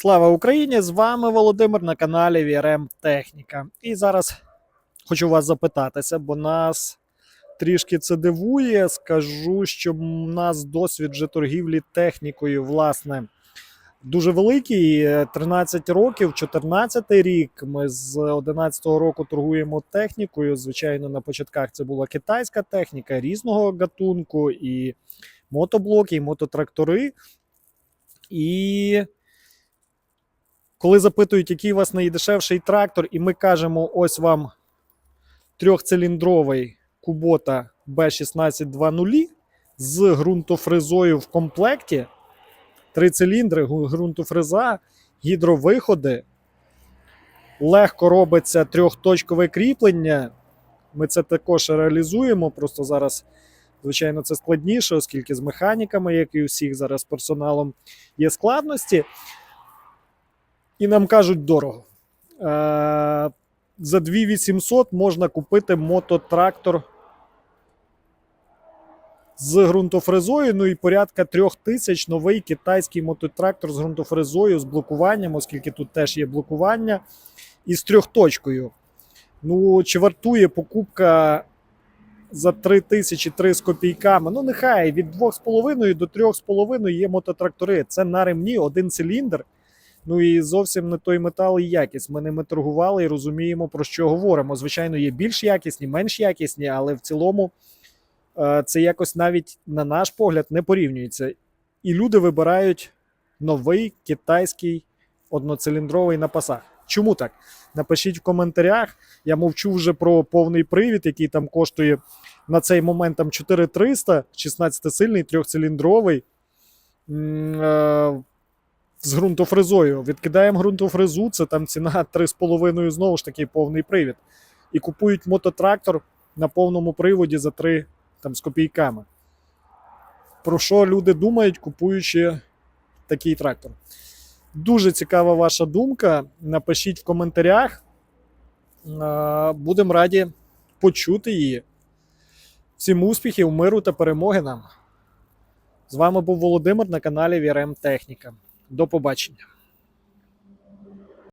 Слава Україні! З вами Володимир на каналі VRM Техніка. І зараз хочу вас запитатися, бо нас трішки це дивує. Скажу, що в нас досвід вже торгівлі технікою, власне, дуже великий. Е, 13 років, 14 рік. Ми з 11 року торгуємо технікою. Звичайно, на початках це була китайська техніка різного гатунку, і мотоблоки, і мототрактори. І коли запитують, який у вас найдешевший трактор, і ми кажемо, ось вам трьохциліндровий Kubota B1620 з ґрунтофрезою в комплекті. Три циліндри, ґрунтофреза, гідровиходи. Легко робиться трьохточкове кріплення. Ми це також реалізуємо. Просто зараз, звичайно, це складніше, оскільки з механіками, як і у всіх зараз персоналом, є складності. І нам кажуть дорого. Е, за 2800 можна купити мототрактор з ґрунтофрезою. Ну і порядка 3000 новий китайський мототрактор з ґрунтофрезою, з блокуванням, оскільки тут теж є блокування, і з трьохточкою. Ну, чи вартує покупка за 3003 з копійками? Ну, нехай від 2,5 до 3,5 є мототрактори. Це на ремні один циліндр. Ну і зовсім не той метал і якість. Ми ними торгували і розуміємо, про що говоримо. Звичайно, є більш якісні, менш якісні, але в цілому е, це якось навіть на наш погляд не порівнюється. І люди вибирають новий китайський одноциліндровий на пасах. Чому так? Напишіть в коментарях. Я мовчу вже про повний привід, який там коштує на цей момент там 4300, 16-сильний, трьохциліндровий. З ґрунтофрезою. Відкидаємо ґрунтофрезу, це там ціна 3,5 знову ж таки повний привід. І купують мототрактор на повному приводі за 3 там, з копійками. Про що люди думають, купуючи такий трактор? Дуже цікава ваша думка. Напишіть в коментарях. Будемо раді почути її. Всім успіхів, миру та перемоги нам. З вами був Володимир на каналі VRM Техніка. До побачення.